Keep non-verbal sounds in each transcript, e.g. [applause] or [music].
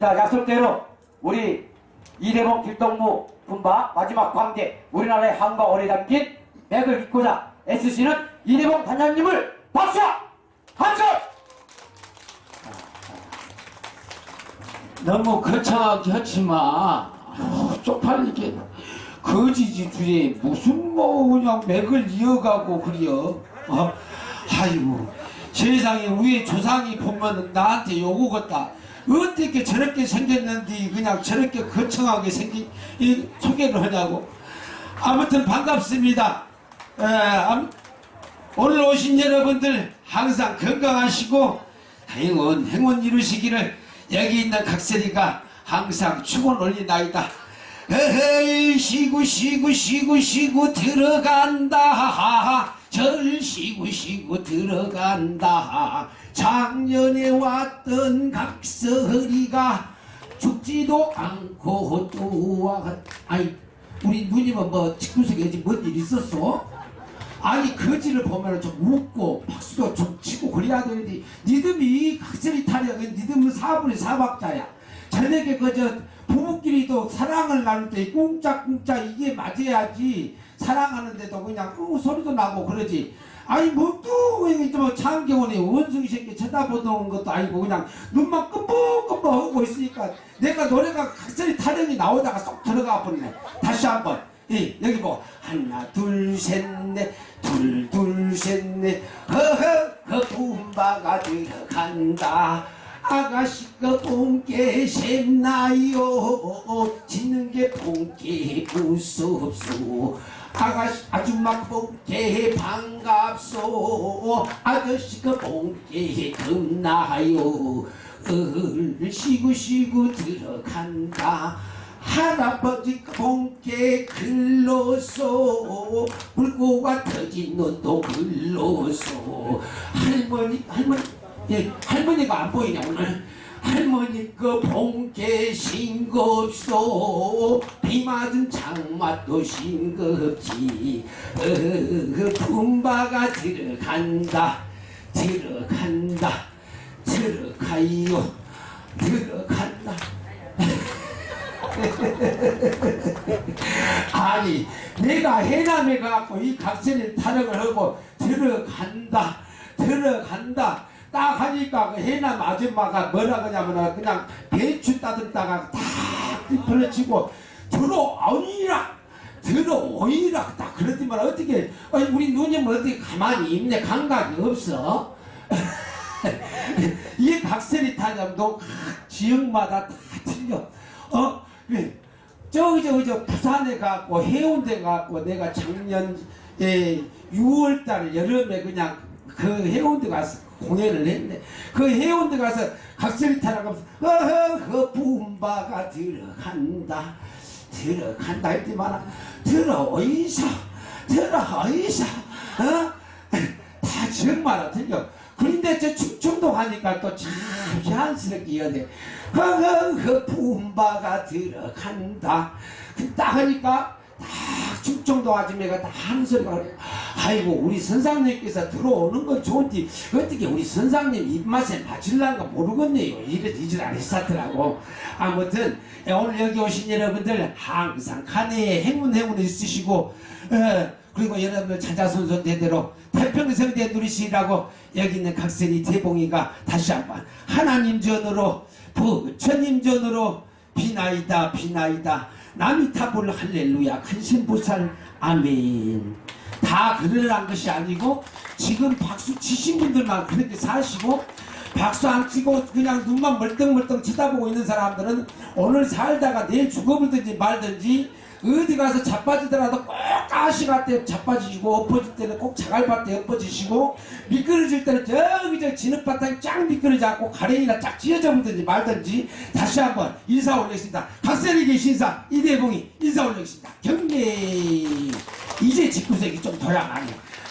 자, 약속대로 우리 이대봉 길동무 분바 마지막 관계 우리나라의 한과 오래 담긴 맥을 잇고자 애쓰시는 이대봉 단장님을 박수! 함수! 너무 거창하게. 아우, 쪽팔리게. 거지지 주에 무슨 뭐 그냥 맥을 이어가고 그려. 어? 아이고 세상에 우리 조상이 보면 나한테 요구 같다. 어떻게 저렇게 생겼는지 그냥 저렇게 거창하게 생긴 이 소개를 하냐고. 아무튼 반갑습니다. 에, 암- 오늘 오신 여러분들 항상 건강하시고 행운 행운 이루시기를 여기 있는 각설이가 항상 축원 올리나이다. 에헤이 쉬고 쉬고 쉬고 쉬고 들어간다 절 쉬고 쉬고 들어간다 작년에 왔던 각설이가 죽지도 않고 또 와. 아이 우리 누님은 뭐 집구석에 어디 뭔일 있었어? 아니 거지를 보면 좀 웃고 박수도 좀 치고 그래야 되는데 니듬이 각설이 타령은 니듬은 사분의 사박자야 저녁에 그저 부부끼리도 사랑을 나눌 때 꿍짝꿍짝 이게 맞아야지 사랑하는데도 그냥 응 소리도 나고 그러지. 아니 뭐또 뭐 장경원이 원숭이 새끼 쳐다보는 것도 아니고 그냥 눈만 끔뻑끔뻑 하고 있으니까 내가 노래가 각설이 타령이 나오다가 쏙 들어가 버리네. 다시 한번. 이 여기 뭐 하나 둘 셋 넷 둘 둘 셋 넷. 허허 그 분바가 들어간다. 아가씨가 본게 샘나요. 짖는 게 본게 무섭소 아가씨 아줌마 본게 반갑소. 아저씨가 본게 겁나요. 을 쉬고 쉬고 들어간다. 할아버지 본게 글로소 불고가 터진 눈도 글로소 할머니 할머니 예 할머니가 안 보이냐 오늘 할머니 그 본게 싱겁소 비 맞은 장맛도 싱겁지. 어, 그 품바가 들어간다 들어간다 들어가요 들어간다. [laughs] 아니 내가 해남에 가고 이 각선에 타령을 하고 들어간다 들어간다 딱 하니까 그 해남 아줌마가 뭐라 그냐면 그냥 배추 따듬다가 딱 뒷걸치고 들어오니라 들어오니라 딱 그러지만 어떻게 아니 우리 누님은 어떻게 가만히 있네 감각이 없어 [laughs] 이 타령도 각 지역마다 다 틀려 어? 예. 저기 저기 저 부산에 가고 해운대 가고 내가 작년 예, 6월달 여름에 그냥 그 해운대 가서 공연을 했네. 그 해운대 가서 각설이 타라가면서 어허 그 분바가 들어간다 들어간다 할 때마다 들어오이소 들어오이소 어? [laughs] 다 지역마다 틀려. 그런데 저 충청도 가니까 또참 희한스럽게 여대. 허허허 품바가 들어간다. 그딱 하니까 딱 충청도 아줌마가 다 하는 소리가. 아이고 우리 선상님께서 들어오는 건 좋은데 어떻게 우리 선상님 입맛에 맞을란가 모르겠네요. 이래 이질 안 했었더라고. 아무튼 예, 오늘 여기 오신 여러분들 항상 간에 행운 행운 있으시고 어, 그리고 여러분들 자자손손 대대로 태평성대 누리시라고 여기 있는 각선이 대봉이가 다시 한번 하나님 전으로 부처님 전으로 비나이다 비나이다 나미타불 할렐루야 큰신부살 아멘 다 그러란 것이 아니고 지금 박수 치신 분들만 그렇게 사시고 박수 안 치고 그냥 눈만 멀뚱멀뚱 쳐다보고 있는 사람들은 오늘 살다가 내일 죽어버든지 말든지 어디 가서 자빠지더라도 꼭 가시갈 때 자빠지시고 엎어질 때는 꼭 자갈밭 때 엎어지시고 미끄러질 때는 저기 저 진흙바탕이 쫙 미끄러지 않고 가랭이나 쫙 찢어져 버든지 말든지 다시 한번 인사 올리겠습니다. 각설이계 신사 이대봉이 인사 올리겠습니다. 경례 이제 집구석이 좀 돌아가네.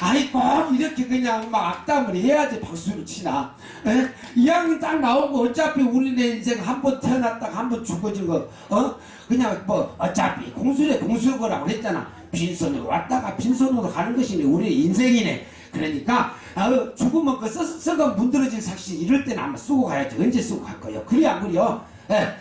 아이 꼭 이렇게 그냥 막 악담을 해야지 박수를 치나 에? 이왕 딱 나오고 어차피 우리네 인생 한 번 태어났다가 한번 죽어진 거 어? 그냥 뭐 어차피 공수래 공수거라고 했잖아 빈손으로 왔다가 빈손으로 가는 것이네 우리 인생이네 그러니까 아, 죽으면 그 썩, 썩어 문드러진 삭신 이럴 때는 아마 쓰고 가야지 언제 쓰고 갈 거요 그래 안 그래요 예.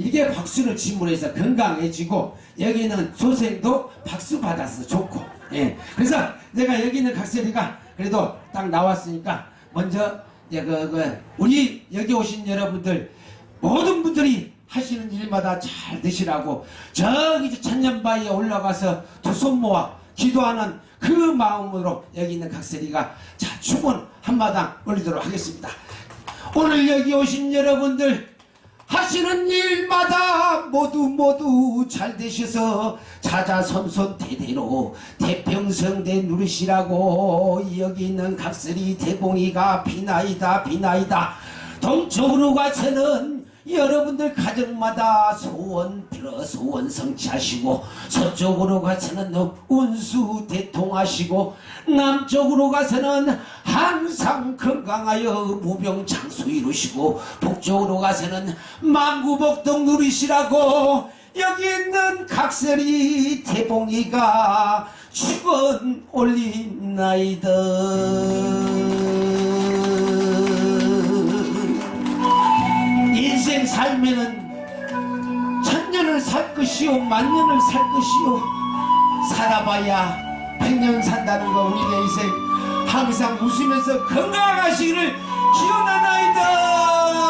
자, 이게 박수를 침몰해서 건강해지고 여기는 소생도 박수 받아서 좋고. 예. 그래서 내가 여기 있는 각설이가 그래도 딱 나왔으니까 먼저 그, 그 우리 여기 오신 여러분들 모든 분들이 하시는 일마다 잘 되시라고 저기 저 천년바위에 올라가서 두 손 모아 기도하는 그 마음으로 여기 있는 각설이가 자 축원 한마당 올리도록 하겠습니다. 오늘 여기 오신 여러분들 하시는 일마다 모두 모두 잘 되셔서 자자손손 대대로 태평성대 누리시라고 여기 있는 각설이 대봉이가 비나이다 비나이다. 동쪽으로 가서는 여러분들 가정마다 소원 빌어 소원 성취하시고 서쪽으로 가서는 운수 대통하시고 남쪽으로 가서는 항상 건강하여 무병장수 이루시고 북쪽으로 가서는 만구복동 누리시라고 여기 있는 각설이 대봉이가 축원 올립나이다 인생 살면은 천년을 살 것이요 만년을 살 것이요 살아봐야 백년 산다는 거 우리의 인생 항상 웃으면서 건강하시기를 기원하나이다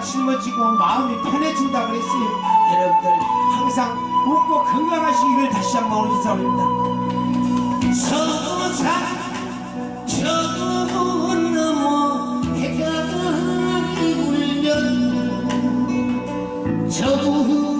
내가 짊어지고 마음이 편해진다 그랬어요. 여러분들 항상 웃고 건강하시기를 다시 한번 오늘 인사드립니다. 서산 저 넘어 해가 울면 저불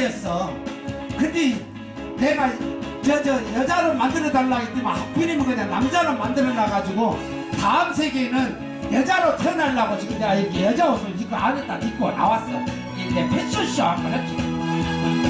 여자였어. 근데 내가 저저 여자를 만들어 달라 했더만 하필이면 그냥 남자로 만들어 놔가지고 다음 세계에는 여자로 태어나려고 지금 내가 이렇게 여자 옷을 입고 안에다 입고 나왔어. 이제 패션쇼 한번 할게.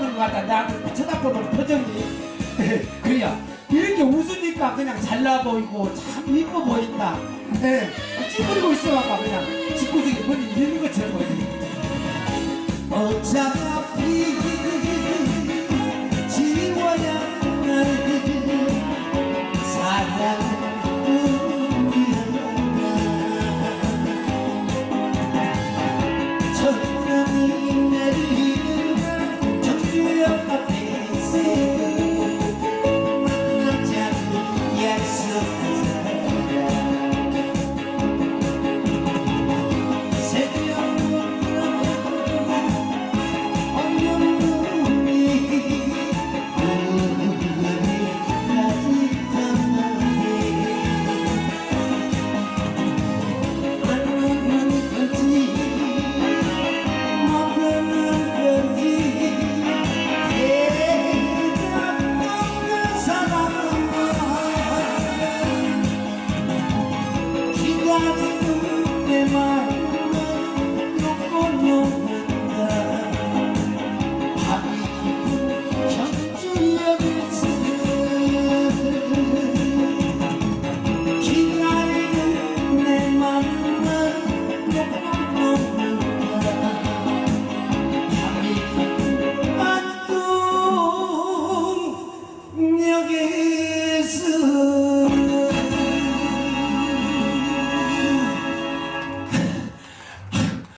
쳐다보는 것 같다 나한테 쳐다보는 표정이. [laughs] 그래야 이렇게 웃으니까 그냥 잘나 보이고 참 이뻐 보인다. 예, 찌푸리고 있어봐 그냥 집구석에 머리 밀는 것처럼 어차피 지워야 할 사랑